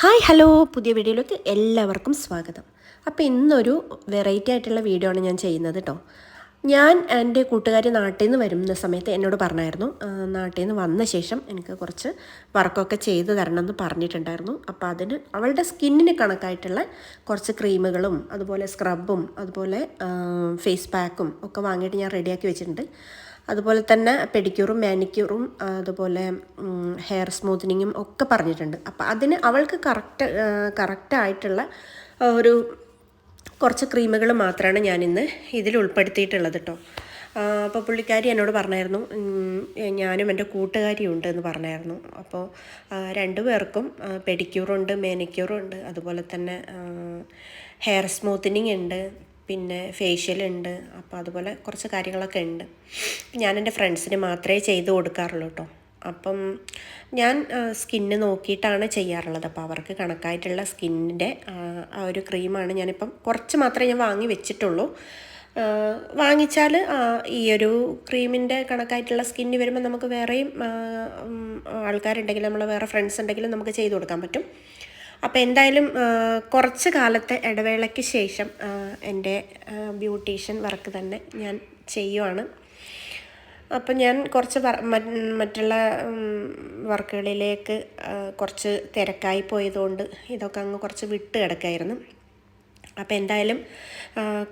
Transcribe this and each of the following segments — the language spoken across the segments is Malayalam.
Hi hello. പുതിയ വീഡിയോയിലേക്ക് എല്ലാവർക്കും സ്വാഗതം. അപ്പോൾ ഇന്നൊരു വെറൈറ്റി ആയിട്ടുള്ള വീഡിയോ ആണ് ഞാൻ ചെയ്യുന്നത് കേട്ടോ. ഞാൻ എന്റെ കൂട്ടുകാർ നാട്ടിൽ നിന്ന് വരുന്ന സമയത്ത് എന്നോട് പറഞ്ഞായിരുന്നു. നാട്ടിൽ നിന്ന് വന്ന ശേഷം എനിക്ക് കുറച്ച് വർക്കൊക്കെ ചെയ്ത് തരണം എന്ന് പറഞ്ഞിട്ടുണ്ടായിരുന്നു. അപ്പോൾ അതിന് അവളുടെ സ്കിന്നിന് കണക്കായിട്ടുള്ള കുറച്ച് ക്രീമുകളും അതുപോലെ സ്ക്രബും അതുപോലെ ഫേസ് പാക്കും ഒക്കെ വാങ്ങിയിട്ട് ഞാൻ റെഡിയാക്കി വെച്ചിട്ടുണ്ട്. അതുപോലെ തന്നെ പെഡിക്യൂറും മാനിക്യൂറും അതുപോലെ ഹെയർ സ്മൂത്തനിങ്ങും ഒക്കെ പറഞ്ഞിട്ടുണ്ട്. അപ്പോൾ അതിന് അവൾക്ക് കറക്റ്റ് കറക്റ്റായിട്ടുള്ള ഒരു കുറച്ച് ക്രീമുകൾ മാത്രമാണ് ഞാനിന്ന് ഇതിൽ ഉൾപ്പെടുത്തിയിട്ടുള്ളത് കേട്ടോ അപ്പോൾ പുള്ളിക്കാരി എന്നോട് പറഞ്ഞായിരുന്നു ഞാനും എന്റെ കൂട്ടുകാരിയും ഉണ്ട് എന്ന് പറഞ്ഞായിരുന്നു. അപ്പോൾ രണ്ടു പേർക്കും പെഡിക്യൂറുണ്ട് മാനിക്യൂറുണ്ട് അതുപോലെ തന്നെ ഹെയർ സ്മൂത്തനിങ് ഉണ്ട് പിന്നെ ഫേഷ്യൽ ഉണ്ട്. അപ്പോൾ അതുപോലെ കുറച്ച് കാര്യങ്ങളൊക്കെ ഉണ്ട്. ഞാൻ എന്റെ ഫ്രണ്ട്സിന് മാത്രമേ ചെയ്ത് കൊടുക്കാറുള്ളൂ കേട്ടോ അപ്പം ഞാൻ സ്കിന്ന് നോക്കിയിട്ടാണ് ചെയ്യാറുള്ളത്. അപ്പോൾ അവർക്ക് കണക്കായിട്ടുള്ള സ്കിന്നിന്റെ ആ ഒരു ക്രീമാണ് ഞാനിപ്പം കുറച്ച് മാത്രമേ ഞാൻ വാങ്ങി വെച്ചിട്ടുള്ളൂ. വാങ്ങിച്ചാൽ ഈ ഒരു ക്രീമിന്റെ കണക്കായിട്ടുള്ള സ്കിന്ന് വരുമ്പോൾ നമുക്ക് വേറെയും ആൾക്കാരുണ്ടെങ്കിലും നമ്മൾ വേറെ ഫ്രണ്ട്സ് ഉണ്ടെങ്കിലും നമുക്ക് ചെയ്ത് കൊടുക്കാൻ പറ്റും. അപ്പോൾ എന്തായാലും കുറച്ച് കാലത്തെ ഇടവേളയ്ക്ക് ശേഷം എന്റെ ബ്യൂട്ടീഷ്യൻ വർക്ക് തന്നെ ഞാൻ ചെയ്യുവാണ്. അപ്പം ഞാൻ കുറച്ച് മറ്റുള്ള വർക്കുകളിലേക്ക് കുറച്ച് തിരക്കായി പോയതുകൊണ്ട് ഇതൊക്കെ അങ്ങ് കുറച്ച് വിട്ട് കിടക്കായിരുന്നു. അപ്പോൾ എന്തായാലും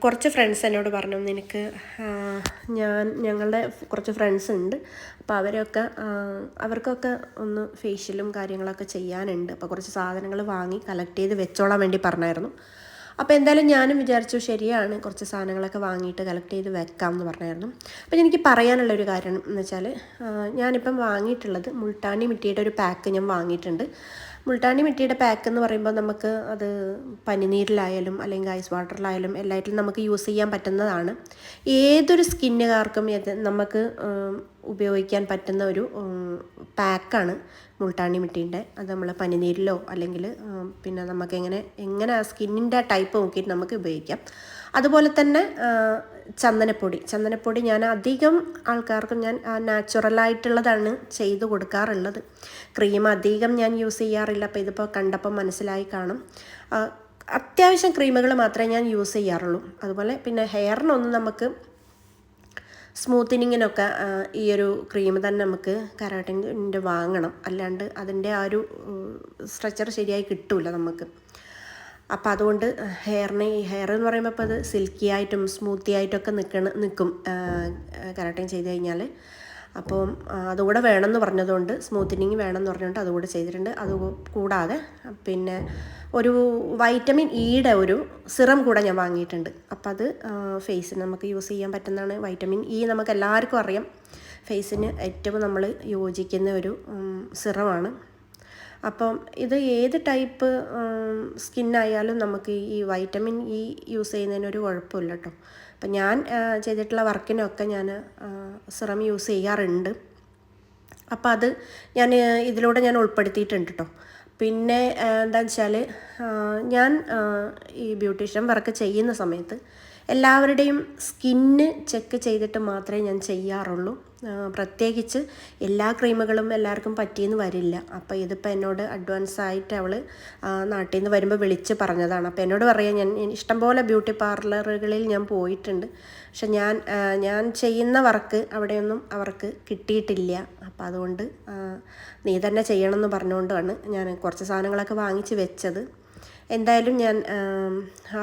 കുറച്ച് ഫ്രണ്ട്സ് എന്നോട് പറഞ്ഞു നിനക്ക് ഞാൻ ഞങ്ങളുടെ കുറച്ച് ഫ്രണ്ട്സ് ഉണ്ട്. അപ്പോൾ അവരൊക്കെ അവർക്കൊക്കെ ഒന്ന് ഫേഷ്യലും കാര്യങ്ങളൊക്കെ ചെയ്യാനുണ്ട്. അപ്പോൾ കുറച്ച് സാധനങ്ങൾ വാങ്ങി കളക്ട് ചെയ്ത് വെച്ചോളാൻ വേണ്ടി പറഞ്ഞായിരുന്നു. അപ്പോൾ എന്തായാലും ഞാനും വിചാരിച്ചു ശരിയാണ് കുറച്ച് സാധനങ്ങളൊക്കെ വാങ്ങിയിട്ട് കളക്ട് ചെയ്ത് വെക്കാം എന്ന് പറഞ്ഞായിരുന്നു. അപ്പോൾ എനിക്ക് പറയാനുള്ള ഒരു കാര്യം എന്ന് വെച്ചാൽ ഞാനിപ്പം വാങ്ങിയിട്ടുള്ളത് മുൾട്ടാണി മിട്ടിയുടെ ഒരു പാക്ക് ഞാൻ വാങ്ങിയിട്ടുണ്ട്. മുൾട്ടാനി മിട്ടിയുടെ പാക്ക് എന്ന് പറയുമ്പോൾ നമുക്ക് അത് പനിനീരിലായാലും അല്ലെങ്കിൽ ഐസ് വാട്ടറിലായാലും എല്ലാറ്റിലും നമുക്ക് യൂസ് ചെയ്യാൻ പറ്റുന്നതാണ്. ഏതൊരു സ്കിന്നുകാർക്കും നമുക്ക് ഉപയോഗിക്കാൻ പറ്റുന്ന ഒരു പാക്കാണ് മുൾട്ടാണി മിട്ടീന്റെ. അത് നമ്മൾ പനിനീരിലോ അല്ലെങ്കിൽ പിന്നെ നമുക്ക് എങ്ങനെ എങ്ങനെ ആ സ്കിന്നിന്റെ ടൈപ്പ് നോക്കിയിട്ട് നമുക്ക് ഉപയോഗിക്കാം. അതുപോലെ തന്നെ ചന്ദനപ്പൊടി. ചന്ദനപ്പൊടി ഞാൻ അധികം ആൾക്കാർക്കും ഞാൻ നാച്ചുറലായിട്ടുള്ളതാണ് ചെയ്തു കൊടുക്കാറുള്ളത്. ക്രീം അധികം ഞാൻ യൂസ് ചെയ്യാറില്ല. അപ്പോൾ ഇതിപ്പോൾ കണ്ടപ്പോൾ മനസ്സിലായി കാണും. അത്യാവശ്യം ക്രീമുകൾ മാത്രമേ ഞാൻ യൂസ് ചെയ്യാറുള്ളൂ. അതുപോലെ പിന്നെ ഹെയറിനൊന്നും നമുക്ക് സ്മൂത്തനിങ്ങിനൊക്കെ ഈ ഒരു ക്രീം തന്നെ നമുക്ക് കരാട്ടിന്റെ വാങ്ങണം. അല്ലാണ്ട് അതിന്റെ ആ ഒരു സ്ട്രക്ചർ ശരിയായി കിട്ടില്ല നമുക്ക്. അപ്പോൾ അതുകൊണ്ട് ഹെയറിന് ഈ ഹെയർ എന്ന് പറയുമ്പോൾ ഇപ്പോൾ അത് സിൽക്കി ആയിട്ടും സ്മൂത്തി ആയിട്ടൊക്കെ നിൽക്കണ നിൽക്കും കരാട്ടിൻ ചെയ്ത് കഴിഞ്ഞാൽ അപ്പം അതുകൂടെ വേണമെന്ന് പറഞ്ഞതുകൊണ്ട് സ്മൂത്തനിങ് വേണമെന്ന് പറഞ്ഞുകൊണ്ട് അതുകൂടെ ചെയ്തിട്ടുണ്ട്. അത് കൂടാതെ പിന്നെ ഒരു വൈറ്റമിൻ ഇയുടെ ഒരു സിറം കൂടെ ഞാൻ വാങ്ങിയിട്ടുണ്ട്. അപ്പം അത് ഫേസിന് നമുക്ക് യൂസ് ചെയ്യാൻ പറ്റുന്നതാണ്. വൈറ്റമിൻ ഇ നമുക്ക് എല്ലാവർക്കും അറിയാം ഫേസിന് ഏറ്റവും നമ്മൾ യോജിക്കുന്ന ഒരു സിറമാണ്. അപ്പം ഇത് ഏത് ടൈപ്പ് സ്കിന്നായാലും നമുക്ക് ഈ വൈറ്റമിൻ ഇ യൂസ് ചെയ്യുന്നതിനൊരു കുഴപ്പമില്ല കേട്ടോ. അപ്പം ഞാൻ ചെയ്തിട്ടുള്ള വർക്കിനൊക്കെ ഞാൻ സിറം യൂസ് ചെയ്യാറുണ്ട്. അപ്പോൾ അത് ഞാൻ ഇതിലൂടെ ഞാൻ ഉൾപ്പെടുത്തിയിട്ടുണ്ട് കേട്ടോ. പിന്നെ എന്താ വെച്ചാൽ ഞാൻ ഈ ബ്യൂട്ടീഷ്യൻ വർക്ക് ചെയ്യുന്ന സമയത്ത് എല്ലാവരുടെയും സ്കിന്ന് ചെക്ക് ചെയ്തിട്ട് മാത്രമേ ഞാൻ ചെയ്യാറുള്ളൂ. പ്രത്യേകിച്ച് എല്ലാ ക്രീമുകളും എല്ലാവർക്കും പറ്റിയെന്ന് വരില്ല. അപ്പോൾ ഇതിപ്പോൾ എന്നോട് അഡ്വാൻസ് ആയിട്ട് അവൾ നാട്ടിൽ നിന്ന് വരുമ്പോൾ വിളിച്ച് പറഞ്ഞതാണ്. അപ്പോൾ എന്നോട് പറയാം ഞാൻ ഇഷ്ടംപോലെ ബ്യൂട്ടി പാർലറുകളിൽ ഞാൻ പോയിട്ടുണ്ട്. പക്ഷെ ഞാൻ ഞാൻ ചെയ്യുന്ന വർക്ക് അവിടെയൊന്നും അവർക്ക് കിട്ടിയിട്ടില്ല. അപ്പോൾ അതുകൊണ്ട് നീ തന്നെ ചെയ്യണമെന്ന് പറഞ്ഞുകൊണ്ടാണ് ഞാൻ കുറച്ച് സാധനങ്ങളൊക്കെ വാങ്ങിച്ച് വെച്ചത്. എന്തായാലും ഞാൻ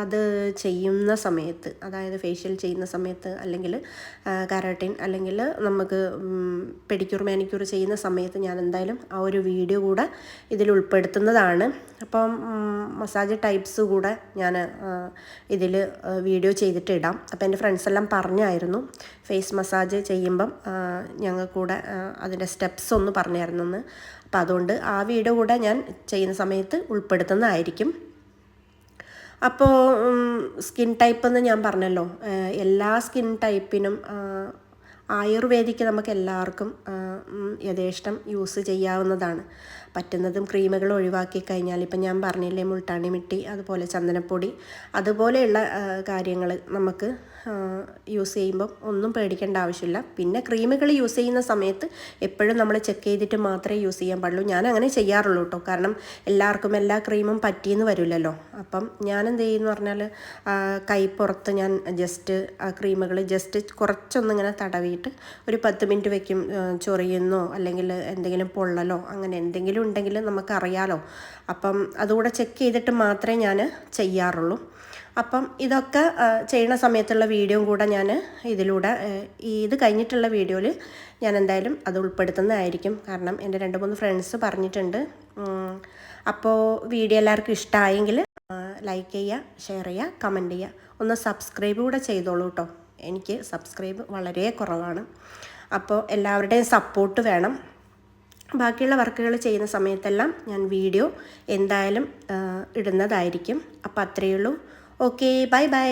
അത് ചെയ്യുന്ന സമയത്ത് അതായത് ഫേഷ്യൽ ചെയ്യുന്ന സമയത്ത് അല്ലെങ്കിൽ കരാട്ടിൻ അല്ലെങ്കിൽ നമുക്ക് പെഡിക്യൂർ മാനിക്യൂർ ചെയ്യുന്ന സമയത്ത് ഞാൻ എന്തായാലും ആ ഒരു വീഡിയോ കൂടെ ഇതിൽ ഉൾപ്പെടുത്തുന്നതാണ്. അപ്പം മസാജ് ടൈപ്സ് കൂടെ ഞാൻ ഇതിൽ വീഡിയോ ചെയ്തിട്ടിടാം അപ്പോൾ എന്റെ ഫ്രണ്ട്സ് എല്ലാം പറഞ്ഞായിരുന്നു ഫേസ് മസാജ് ചെയ്യുമ്പം ഞങ്ങൾ കൂടെ അതിന്റെ സ്റ്റെപ്സ് ഒന്ന് പറഞ്ഞായിരുന്നു അപ്പോൾ അതുകൊണ്ട് ആ വീഡിയോ കൂടെ ഞാൻ ചെയ്യുന്ന സമയത്ത് ഉൾപ്പെടുത്തുന്നതായിരിക്കും. അപ്പോൾ സ്കിൻ ടൈപ്പ് എന്ന് ഞാൻ പറഞ്ഞല്ലോ. എല്ലാ സ്കിൻ ടൈപ്പിനും ആയുർവേദിക്ക് നമുക്ക് എല്ലാവർക്കും യഥേഷ്ടം യൂസ് ചെയ്യാവുന്നതാണ്. പറ്റുന്നതും ക്രീമുകൾ ഒഴിവാക്കി കഴിഞ്ഞാൽ ഇപ്പം ഞാൻ പറഞ്ഞില്ലേ മുൾട്ടാണി മിട്ടി അതുപോലെ ചന്ദനപ്പൊടി അതുപോലെയുള്ള കാര്യങ്ങൾ നമുക്ക് യൂസ് ചെയ്യുമ്പം ഒന്നും പേടിക്കേണ്ട ആവശ്യമില്ല. പിന്നെ ക്രീമുകൾ യൂസ് ചെയ്യുന്ന സമയത്ത് എപ്പോഴും നമ്മൾ ചെക്ക് ചെയ്തിട്ട് മാത്രമേ യൂസ് ചെയ്യാൻ പാടുള്ളൂ. ഞാൻ അങ്ങനെ ചെയ്യാറുള്ളൂ കേട്ടോ കാരണം എല്ലാവർക്കും എല്ലാ ക്രീമും പറ്റിയെന്ന് വരില്ലല്ലോ. അപ്പം ഞാൻ എന്ത് ചെയ്യുമെന്ന് പറഞ്ഞാൽ കൈപ്പുറത്ത് ഞാൻ ജസ്റ്റ് ആ ക്രീമുകൾ ജസ്റ്റ് കുറച്ചൊന്നിങ്ങനെ തടവിയിട്ട് ഒരു പത്ത് മിനിറ്റ് വെക്കും. ആ, ചൊറിയുന്നോ അല്ലെങ്കിൽ എന്തെങ്കിലും പൊള്ളലോ അങ്ങനെ എന്തെങ്കിലും ഉണ്ടെങ്കിൽ നമുക്കറിയാലോ. അപ്പം അതുകൂടെ ചെക്ക് ചെയ്തിട്ട് മാത്രമേ ഞാൻ ചെയ്യാറുള്ളൂ. അപ്പം ഇതൊക്കെ ചെയ്യുന്ന സമയത്തുള്ള വീഡിയോയും കൂടെ ഞാൻ ഇതിലൂടെ ഇത് കഴിഞ്ഞിട്ടുള്ള വീഡിയോയിൽ ഞാൻ എന്തായാലും അത് ഉൾപ്പെടുത്തുന്നതായിരിക്കും. കാരണം എന്റെ രണ്ട് മൂന്ന് ഫ്രണ്ട്സ് പറഞ്ഞിട്ടുണ്ട്. അപ്പോൾ വീഡിയോ എല്ലാവർക്കും ഇഷ്ടമായെങ്കിൽ ലൈക്ക് ചെയ്യുക ഷെയർ ചെയ്യുക കമന്റ് ചെയ്യുക. ഒന്ന് സബ്സ്ക്രൈബ് കൂടെ ചെയ്തോളൂ കേട്ടോ എനിക്ക് സബ്സ്ക്രൈബ് വളരെ കുറവാണ്. അപ്പോൾ എല്ലാവരുടെയും സപ്പോർട്ട് വേണം. ബാക്കിയുള്ള വർക്കുകൾ ചെയ്യുന്ന സമയത്തെല്ലാം ഞാൻ വീഡിയോ എന്തായാലും ഇടുന്നതായിരിക്കും. അപ്പോൾ അത്രയേ ഉള്ളൂ. Okay bye bye